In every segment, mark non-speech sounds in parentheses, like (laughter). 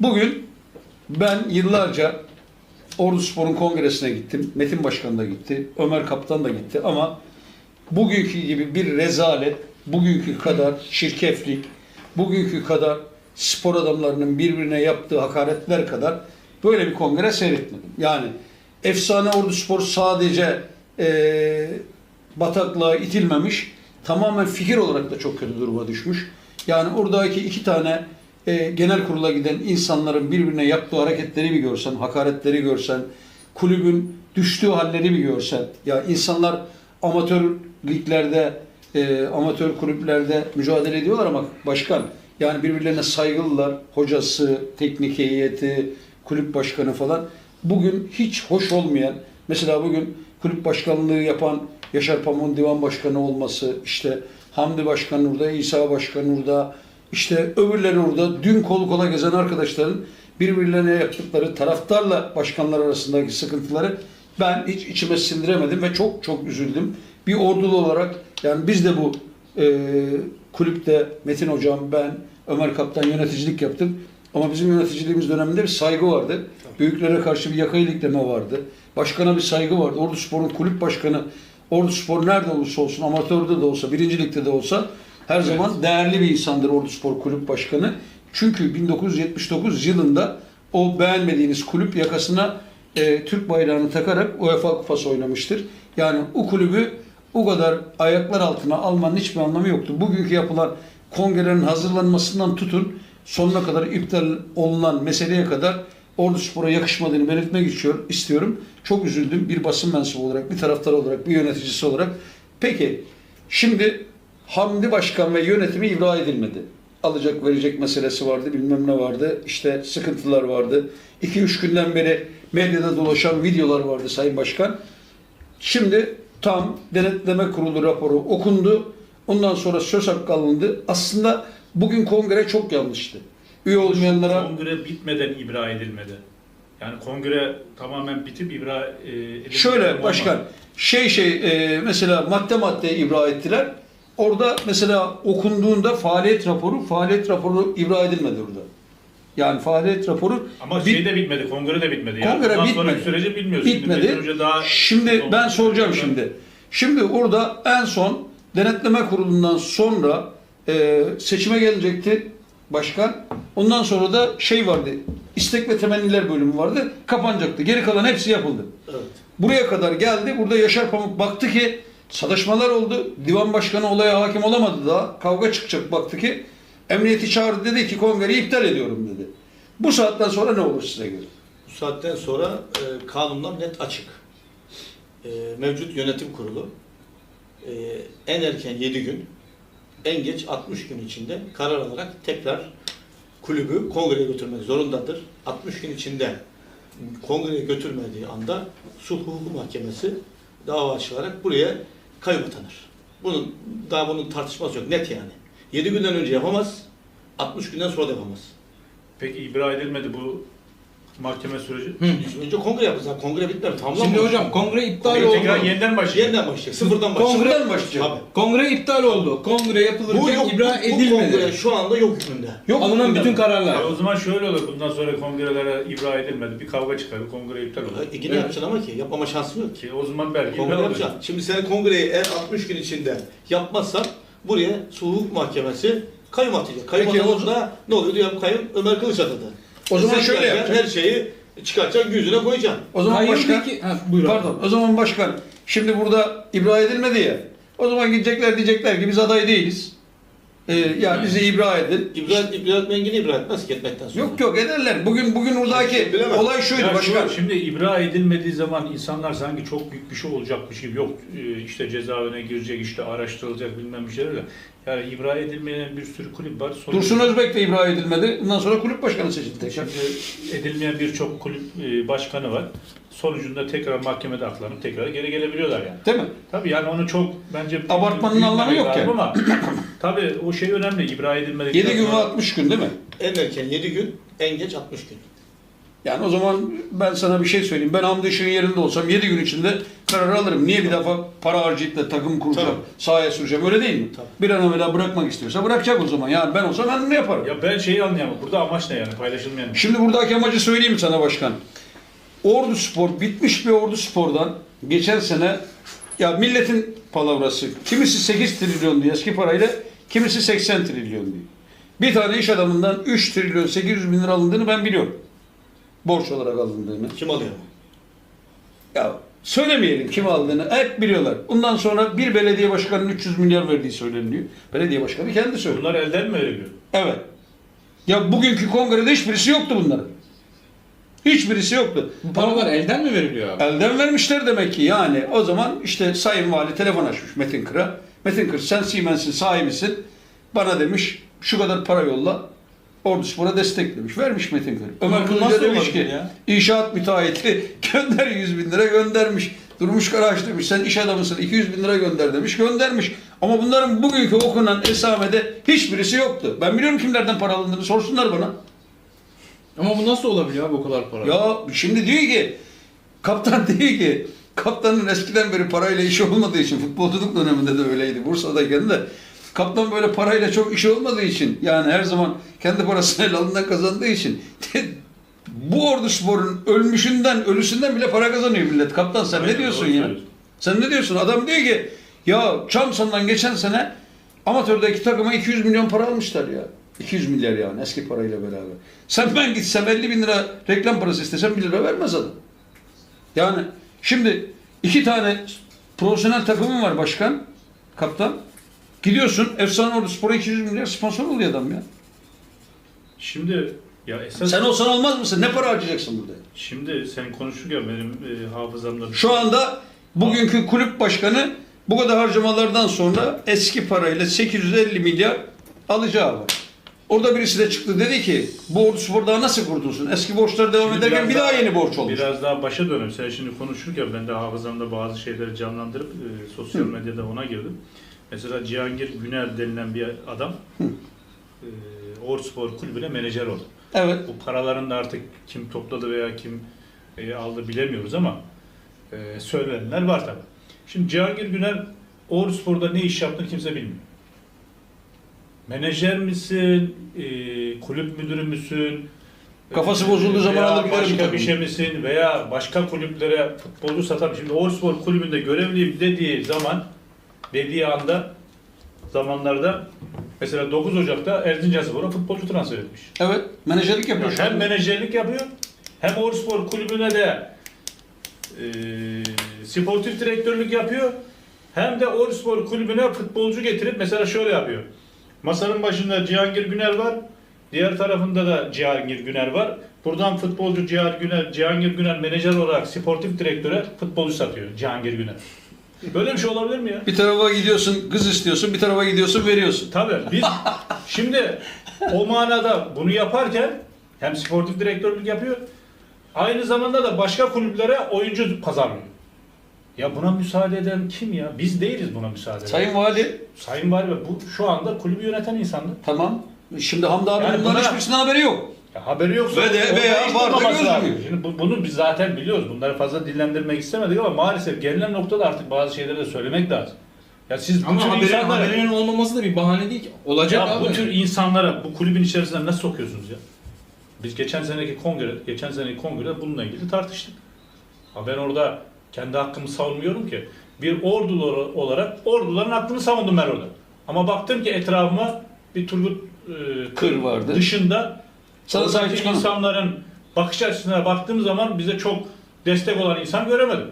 Bugün ben yıllarca Ordu Spor'un kongresine gittim. Metin Başkan da gitti. Ömer Kaptan da gitti. Ama bugünkü gibi bir rezalet, bugünkü kadar şirkeflik, bugünkü kadar spor adamlarının birbirine yaptığı hakaretler kadar böyle bir kongre seyretmedim. Yani efsane Ordu Spor sadece eee bataklığa itilmemiş, tamamen fikir olarak da çok kötü duruma düşmüş. Yani oradaki iki tane e, genel kurula giden insanların birbirine yaptığı hareketleri bir görsen, hakaretleri görsen, kulübün düştüğü halleri bir görsen. Ya insanlar amatör liglerde, e, amatör kulüplerde mücadele ediyorlar ama başkan yani birbirlerine saygılılar. Hocası, teknik heyeti, kulüp başkanı falan. Bugün hiç hoş olmayan, mesela bugün kulüp başkanlığı yapan Yaşar Pamuk'un divan başkanı olması, işte Hamdi Başkan orada, İsa Başkan orada, işte öbürleri orada, dün kol kola gezen arkadaşların birbirlerine yaptıkları taraftarla başkanlar arasındaki sıkıntıları ben hiç içime sindiremedim ve çok çok üzüldüm. Bir ordulu olarak yani biz de bu e, kulüpte Metin Hocam, ben, Ömer Kaptan yöneticilik yaptık. Ama bizim yöneticiliğimiz döneminde bir saygı vardı. Büyüklere karşı bir yaka ilikleme vardı. Başkana bir saygı vardı. Ordu Spor'un kulüp başkanı, Ordu Spor nerede olursa olsun, amatörde de olsa, birincilikte de olsa her zaman değerli bir insandır Ordu Spor kulüp başkanı. Çünkü 1979 yılında o beğenmediğiniz kulüp yakasına e, Türk bayrağını takarak UEFA Kupası oynamıştır. Yani o kulübü o kadar ayaklar altına almanın hiçbir anlamı yoktu. Bugünkü yapılan kongrelerin hazırlanmasından tutun sonuna kadar iptal olunan meseleye kadar Ordu Spor'a yakışmadığını belirtmek istiyor- istiyorum. Çok üzüldüm bir basın mensubu olarak, bir taraftar olarak, bir yöneticisi olarak. Peki şimdi Hamdi Başkan ve yönetimi ibra edilmedi. Alacak verecek meselesi vardı, bilmem ne vardı. İşte sıkıntılar vardı. 2-3 günden beri medyada dolaşan videolar vardı Sayın Başkan. Şimdi tam denetleme kurulu raporu okundu. Ondan sonra söz hakkı alındı. Aslında bugün kongre çok yanlıştı. Üye olmayanlara Kongre bitmeden ibra edilmedi. Yani kongre tamamen bitip ibra e, edilmedi. şöyle başkan şey şey e, mesela madde madde ibra ettiler. Orada mesela okunduğunda faaliyet raporu faaliyet raporu ibra edilmedi orada. Yani faaliyet raporu Ama bit- şey de bitmedi, kongre de bitmedi. Kongre yani bundan bitmedi. sonraki süreci bilmiyoruz. Bitmedi. Şimdi Hoca daha Şimdi ben soracağım şimdi. Şimdi orada en son denetleme kurulundan sonra e, seçime gelecekti başkan. Ondan sonra da şey vardı. İstek ve temenniler bölümü vardı. Kapanacaktı. Geri kalan hepsi yapıldı. Evet. Buraya kadar geldi. Burada Yaşar Pamuk baktı ki sadaşmalar oldu. Divan başkanı olaya hakim olamadı daha. Kavga çıkacak baktı ki. Emniyeti çağırdı dedi ki kongreyi iptal ediyorum dedi. Bu saatten sonra ne olur size göre? Bu saatten sonra e, kanunlar net açık. E, mevcut yönetim kurulu e, en erken 7 gün, en geç 60 gün içinde karar alarak tekrar kulübü kongreye götürmek zorundadır. 60 gün içinde kongreye götürmediği anda sulh hukuku mahkemesi dava açılarak buraya kayyum atanır. Bunun daha bunun tartışması yok net yani. 7 günden önce yapamaz, 60 günden sonra da yapamaz. Peki ibra edilmedi bu mahkeme süreci. Önce kongre yapacağız. Kongre bitmedi. Tamamlanmamış. Şimdi hocam kongre iptal Kongre oldu. tekrar yeniden başlayacak. Yeniden başlayacak. Sıfırdan başlayacak. Kongre- Sıfırdan başlayacak. Tabii. Kongre iptal oldu. Kongre yapılırken Bu yok, ibra bu, bu edilmedi. kongre şu anda yok hükmünde. Yok Alınan hükmünde bütün mi? kararlar. E o zaman şöyle olur. Bundan sonra kongrelere ibra edilmedi. Bir kavga çıkar. Bir kongre iptal olur. E, yine yapacaksın ama ki yapmama şansın yok ki. O zaman belki Kongre yapacaksın. Şimdi sen kongreyi eğer 60 gün içinde yapmazsan buraya sulh hukuk mahkemesi kayyum atacak. Kayyum atılınca ne oluyor diyor kayyum Ömer Kılıç atadı. O zaman Sen şöyle yapacaksın. Her şeyi çıkartacaksın yüzüne koyacaksın. O zaman Kayyum başkan, peki- Ha, buyur abi. pardon, o zaman başkan, şimdi burada ibra edilmedi ya, o zaman gidecekler diyecekler ki biz aday değiliz. Ee, ya bizi ibra edin. İbra, ibra etmeyen yine ibra etmez ki etmekten sonra. Yok yok ederler. Bugün bugün buradaki Bilemem. olay şuydu Ya başkan. şu- şimdi ibra edilmediği zaman insanlar sanki çok büyük bir şey olacakmış gibi yok e, işte cezaevine girecek işte araştırılacak bilmem bir şeyler. Yani ibra edilmeyen bir sürü kulüp var. Sonuç- Dursun Özbek de ibra edilmedi. Bundan sonra kulüp başkanı seçildi tekrar. Şimdi edilmeyen birçok kulüp e, başkanı var. Sonucunda tekrar mahkemede aklanıp tekrar geri gelebiliyorlar yani. Değil mi? Tabii yani onu çok bence Abartmanın anlamı yok ki. Ama (clears throat) tabii o şey önemli. İbra edilmedikten 7 gün ve sonra- 60 gün değil mi? En erken 7 gün, en geç 60 gün. Yani o zaman ben sana bir şey söyleyeyim. Ben Hamdi Işık'ın yerinde olsam 7 gün içinde karar alırım. Niye bir defa para harcayıp da takım kuracağım, Tabii. sahaya süreceğim öyle değil mi? Tabii. Bir an evvel bırakmak istiyorsa bırakacak o zaman. Yani ben olsam ben ne yaparım? Ya ben şeyi anlayamam. Burada amaç ne yani? Paylaşılmayan. Şimdi buradaki amacı söyleyeyim sana başkan. Ordu Spor, bitmiş bir Ordu Spor'dan geçen sene ya milletin palavrası. Kimisi 8 trilyon diyor eski parayla, kimisi 80 trilyon diyor. Bir tane iş adamından 3 trilyon 800 bin lira alındığını ben biliyorum. Borç olarak alındığını. Kim alıyor? Ya söylemeyelim kim aldığını hep biliyorlar. Ondan sonra bir belediye başkanının 300 milyar verdiği söyleniyor. Belediye başkanı kendi söylüyor. Bunlar elden mi veriliyor? Evet. Ya bugünkü kongrede hiçbirisi yoktu bunların. Hiçbirisi yoktu. Bu paralar elden mi veriliyor abi? Elden vermişler demek ki yani. O zaman işte Sayın Vali telefon açmış Metin Kır'a. Metin Kır sen Siemens'in sahibisin. Bana demiş şu kadar para yolla. Ordu Spor'a destek demiş. Vermiş Metin Kır. Ömer Kılıç'a demiş ki ya? inşaat müteahhiti (laughs) gönder 100 bin lira göndermiş. Durmuş Karaağaç demiş sen iş adamısın 200 bin lira gönder demiş göndermiş. Ama bunların bugünkü okunan esamede hiçbirisi yoktu. Ben biliyorum kimlerden para alındığını sorsunlar bana. Ama bu nasıl olabiliyor abi o kadar para? Ya şimdi diyor ki kaptan (laughs) diyor ki kaptanın eskiden beri parayla işi olmadığı için futbolculuk döneminde de öyleydi Bursa'dayken de kaptan böyle parayla çok işi olmadığı için yani her zaman kendi parasını el alından kazandığı için bu Ordu Spor'un ölmüşünden ölüsünden bile para kazanıyor millet. Kaptan sen ne Aynen, diyorsun doğru ya? söylüyorsun. Sen ne diyorsun? Adam diyor ki ya Çamson'dan geçen sene amatördeki takıma 200 milyon para almışlar ya. 200 milyar yani eski parayla beraber. Sen ben gitsem 50 bin lira reklam parası istesem 1 lira vermez adam. Yani şimdi iki tane profesyonel takımın var başkan, kaptan. Gidiyorsun Efsane Ordu Spor'a 200 milyar sponsor oluyor adam ya. Şimdi ya esas Sen olsan olmaz mısın? Ne para harcayacaksın burada? şimdi sen konuşurken benim e, hafızamda Şu anda bugünkü kulüp başkanı bu kadar harcamalardan sonra eski parayla 850 milyar alacağı var. Orada birisi de çıktı dedi ki bu Ordu Spor daha nasıl kurtulsun? Eski borçlar devam Şimdi ederken biraz bir daha yeni borç olmuş. Biraz daha başa dönelim. Sen şimdi konuşurken ben de hafızamda bazı şeyleri canlandırıp e, sosyal medyada ona girdim. Mesela Cihangir Güner denilen bir adam e, Orspor kulübüne menajer oldu. Evet. Bu paraların da artık kim topladı veya kim e, aldı bilemiyoruz ama e, söylenenler var tabii. Şimdi Cihangir Güner Orspor'da ne iş yaptığını kimse bilmiyor. Menajer misin, e, kulüp müdürü müsün, Kafası bozulduğu zaman mi başka bir şey misin veya başka kulüplere futbolcu satan şimdi Orspor kulübünde görevliyim dediği zaman dediği anda zamanlarda mesela 9 Ocak'ta Erzincanspor'a futbolcu transfer etmiş. Evet. Menajerlik yapıyor şu Hem menajerlik yapıyor hem Orspor kulübüne de e, sportif direktörlük yapıyor. Hem de Orspor kulübüne futbolcu getirip mesela şöyle yapıyor. Masanın başında Cihangir Güner var. Diğer tarafında da Cihangir Güner var. Buradan futbolcu Cihangir Güner, Cihangir Güner menajer olarak sportif direktöre futbolcu satıyor Cihangir Güner. Böyle bir şey olabilir mi ya? Bir tarafa gidiyorsun kız istiyorsun, bir tarafa gidiyorsun veriyorsun. Tabii biz (laughs) şimdi o manada bunu yaparken hem sportif direktörlük yapıyor aynı zamanda da başka kulüplere oyuncu pazarlıyor. Ya buna müsaade eden kim ya? Biz değiliz buna müsaade eden. Sayın Vali Sayın Vali bu şu anda kulübü yöneten insanlar. tamam. Şimdi Hamdi abi Yani bunların buna- hiçbirisinin haberi yok. Ya haberi yoksa Ve de- veya hiç var da durmaması lazım. gözükmüyor. Şimdi bu- bunu biz zaten biliyoruz. Bunları fazla dillendirmek istemedik ama maalesef gelinen noktada artık bazı şeyleri de söylemek lazım. Ya siz bu Ama tür haberin, insanlara- haberinin olmaması da bir bahane değil ki. Olacak Ya abi. bu tür insanlara bu kulübün içerisine nasıl sokuyorsunuz ya? Biz geçen seneki kongre, geçen seneki kongrede bununla ilgili tartıştık. Ha ben orada kendi hakkımı savunmuyorum ki. Bir ordulu olarak orduların hakkını savundum ben orada. Ama baktım ki etrafıma bir Turgut e, Kır vardı. dışında Oradaki çıkan- insanların bakış açısına baktığım zaman bize çok destek olan insan göremedim.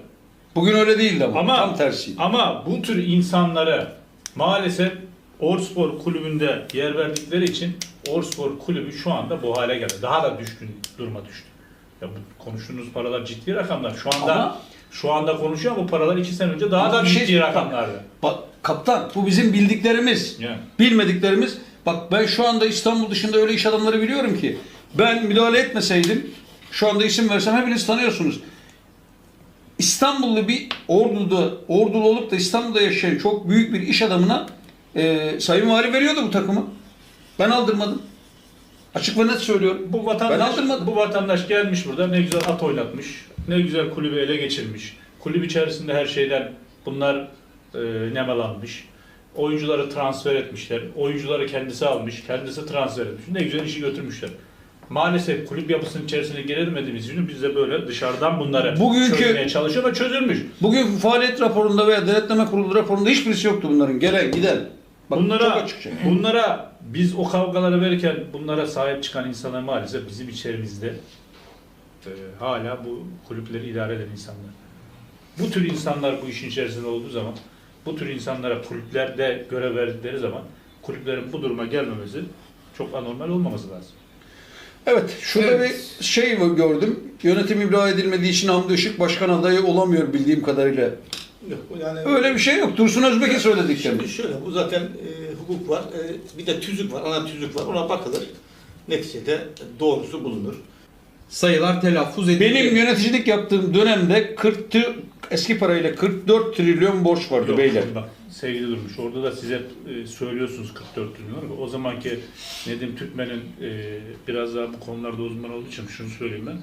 Bugün öyle değildi ama. Ama Tam tersiydi. Ama bu tür insanlara maalesef Orspor kulübünde yer verdikleri için Orspor kulübü şu anda bu hale geldi. Daha da düşkün duruma düştü. Ya bu konuştuğunuz paralar ciddi rakamlar. Şu anda Ama- şu anda konuşuyor bu paralar iki sene önce daha da şey- ciddi rakamlardı. Bak kaptan bu bizim bildiklerimiz. Yani. Bilmediklerimiz. Bak ben şu anda İstanbul dışında öyle iş adamları biliyorum ki ben müdahale etmeseydim şu anda isim versem hepiniz tanıyorsunuz. İstanbullu bir Ordu'da, Ordulu olup da İstanbul'da yaşayan çok büyük bir iş adamına e, Sayın Vali veriyordu bu takımı. Ben aldırmadım. Açık ve net söylüyorum. Bu vatandaş, Ben aldırmadım. bu vatandaş gelmiş burada ne güzel at oynatmış, ne güzel kulübü ele geçirmiş. Kulüp içerisinde her şeyden bunlar e, nemalanmış. Oyuncuları transfer etmişler. Oyuncuları kendisi almış, kendisi transfer etmiş. Ne güzel işi götürmüşler. Maalesef kulüp yapısının içerisine giremediğimiz için biz de böyle dışarıdan bunları Bugünkü- çözmeye çalışıyor ama çözülmüş. Bugün faaliyet raporunda veya denetleme kurulu raporunda hiçbirisi yoktu bunların. Gelen giden. Bak, bunlara, çok açıkça. bunlara biz o kavgaları verirken bunlara sahip çıkan insanlar maalesef bizim içerimizde e, hala bu kulüpleri idare eden insanlar. Bu tür insanlar bu işin içerisinde olduğu zaman, bu tür insanlara kulüplerde görev verdikleri zaman kulüplerin bu duruma gelmemesi çok anormal olmaması lazım. Evet, şurada Evet. bir şey gördüm. Yönetim ibra edilmediği için Hamdi Işık başkan adayı olamıyor bildiğim kadarıyla. Yok, yani Öyle bir şey yok. Dursun Özbek'e söyledik Şimdi şöyle, bu zaten e, hukuk var. E, bir de tüzük var, ana tüzük var. Ona bakılır. Neticede doğrusu bulunur. Sayılar telaffuz ediliyor. Benim yöneticilik yaptığım dönemde 40 tü- eski parayla 44 trilyon borç vardı Yok, beyler. Bak sevgili Durmuş orada da size e, söylüyorsunuz 44 trilyon. O zamanki Nedim Türkmen'in e, biraz daha bu konularda uzman olduğu için şunu söyleyeyim ben.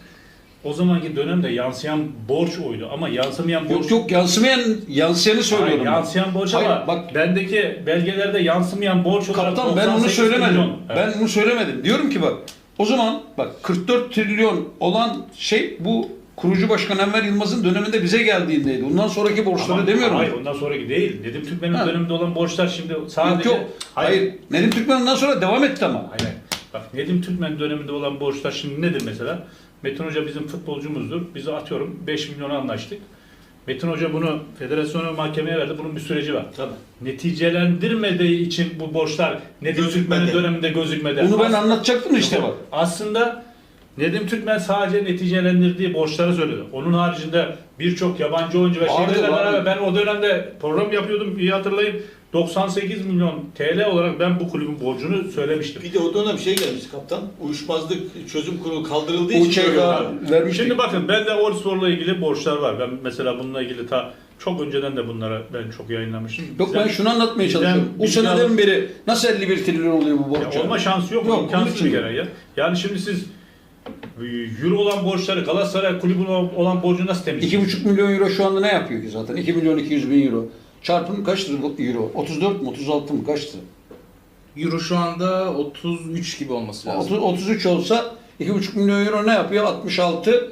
O zamanki dönemde yansıyan borç oydu ama yansımayan borç Yok yok yansımayan yansıyanı söylüyorum. Hayır, yansıyan borç Hayır, ama bak- bendeki belgelerde yansımayan borç olarak Kaptan ben onu 98 söylemedim. milyon. Ben bunu söylemedim. Diyorum ki bak o zaman bak 44 trilyon olan şey bu kurucu başkan Enver Yılmaz'ın döneminde bize geldiğindeydi. Bundan sonraki borçları Ama- demiyorum. Hayır ondan sonraki değil. Nedim Türkmen'in Ha. döneminde olan borçlar şimdi sadece... Yok yok. Hayır. Nedim Türkmen ondan sonra devam etti ama. Hayır. Bak Nedim Türkmen döneminde olan borçlar şimdi nedir mesela? Metin Hoca bizim futbolcumuzdur. Biz atıyorum 5 milyona anlaştık. Metin Hoca bunu federasyona ve mahkemeye verdi. Bunun bir süreci var. Tabii. Neticelendirmediği için bu borçlar Nedim Gözükmedi. Tükmen'in döneminde gözükmedi. Onu ben Aslında- anlatacaktım işte bak. Aslında Nedim Türkmen sadece neticelendirdiği borçları söyledi. Onun haricinde birçok yabancı oyuncu ve Vardı, şeylerle vardı. beraber ben o dönemde program yapıyordum iyi hatırlayın. 98 milyon TL olarak ben bu kulübün borcunu söylemiştim. Bir de o dönem şey gelmiş kaptan. Uyuşmazlık çözüm kurulu kaldırıldığı için böyle oldu. vermiştik. Şimdi bakın bende Orspor'la ilgili borçlar var. Ben mesela bununla ilgili ta çok önceden de bunlara ben çok yayınlamıştım. Yok ben Bizden- şunu anlatmaya bizden çalışıyorum. Bu seneden alıp- beri nasıl 51 trilyon oluyor bu borç? Ya olma şansı yok. Yok, yok onun imkansız için bir kere ya. Yani şimdi siz Euro olan borçları Galatasaray kulübüne olan borcu nasıl temizleyeceksiniz? 2,5 milyon euro şu anda ne yapıyor ki zaten? 2 milyon 200 bin euro. Çarpın kaçtır bu euro? 34 mu 36 mı kaçtı? Euro şu anda 33 gibi olması lazım. 30, 33 olsa 2,5 milyon euro ne yapıyor? 66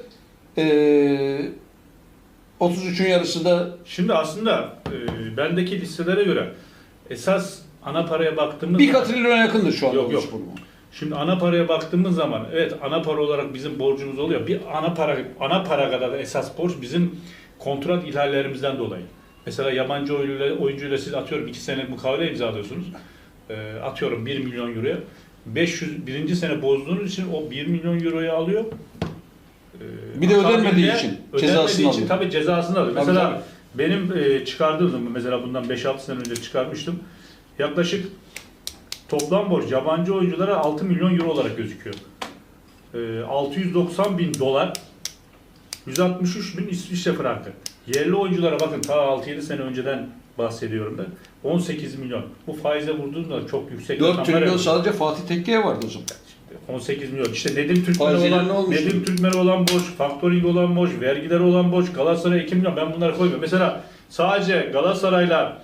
eee 33'ün yarısı da Şimdi aslında e, bendeki listelere göre esas ana paraya baktığımız bir zaman- katrilyona yakındır şu anda. Yok, yok. Bu. Şimdi ana paraya baktığımız zaman evet ana para olarak bizim borcumuz oluyor. Bir ana para ana para kadar da esas borç bizim kontrat ihlallerimizden dolayı. Mesela yabancı oyuncuyla, oyuncuyla siz atıyorum 2 senelik mukavele imzalıyorsunuz. E, atıyorum 1 milyon euroya. 500 birinci sene bozduğunuz için o 1 milyon euroyu alıyor. E, Bir de ödenmediği için cezasını alıyor. tabii cezasını alıyor. Tabii, Mesela tabii. benim e, çıkardığım mesela bundan 5-6 sene önce çıkarmıştım. Yaklaşık toplam borç yabancı oyunculara 6 milyon euro olarak gözüküyor. E, 690 bin dolar 163 bin İsviçre frankı. Yerli oyunculara bakın ta 6-7 sene önceden bahsediyorum ben. 18 milyon. Bu faize vurduğunda çok yüksek 4 rakamlar trilyon yapıyor. sadece Fatih Tekke'ye vardı o zaman. 18 milyon. İşte Nedim ne olan, olmuştu? Nedim Türkmen'e olan borç, faktoring olan borç, vergiler olan borç, Galatasaray 2 milyon. Ben bunları koymuyorum. Mesela sadece Galatasaray'la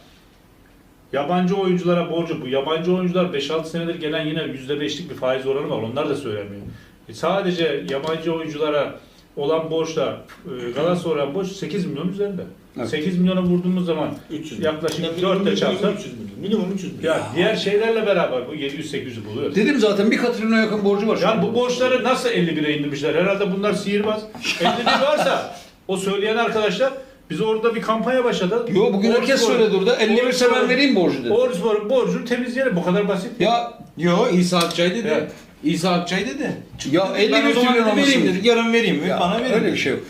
yabancı oyunculara borcu, bu yabancı oyuncular 5-6 senedir gelen yine %5'lik bir faiz oranı var. Onlar da söylemiyor. E sadece yabancı oyunculara olan borçla e, Galatasaray'a olan borç 8 milyon üzerinde. Evet. 8 milyona vurduğumuz zaman 300 milyon. yaklaşık Yani 4 minimum ile çarpsa 300 milyon. Minimum 300 milyon. ya diğer şeylerle beraber bu 700-800'ü buluyor. Dedim zaten bir katrilyona yakın borcu var Ya bu borçları nasıl 51'e indirmişler? Herhalde bunlar sihirbaz. (laughs) 51 varsa o söyleyen arkadaşlar biz orada bir kampanya başladı. Yo bugün herkes Orspor'un- söyledi orada 51 ise ben Orspor'un- vereyim borcu dedi. Orspor'un borcunu temizleyelim. Bu kadar basit. Ya Yo İsa Akçay dedi. Evet. İsa Akçay dedi. Ya ben 51 o zaman trilyon dedi, vereyim olmasın. dedi. Yarın vereyim mi? Ya, Bana verin. öyle bir şey yok.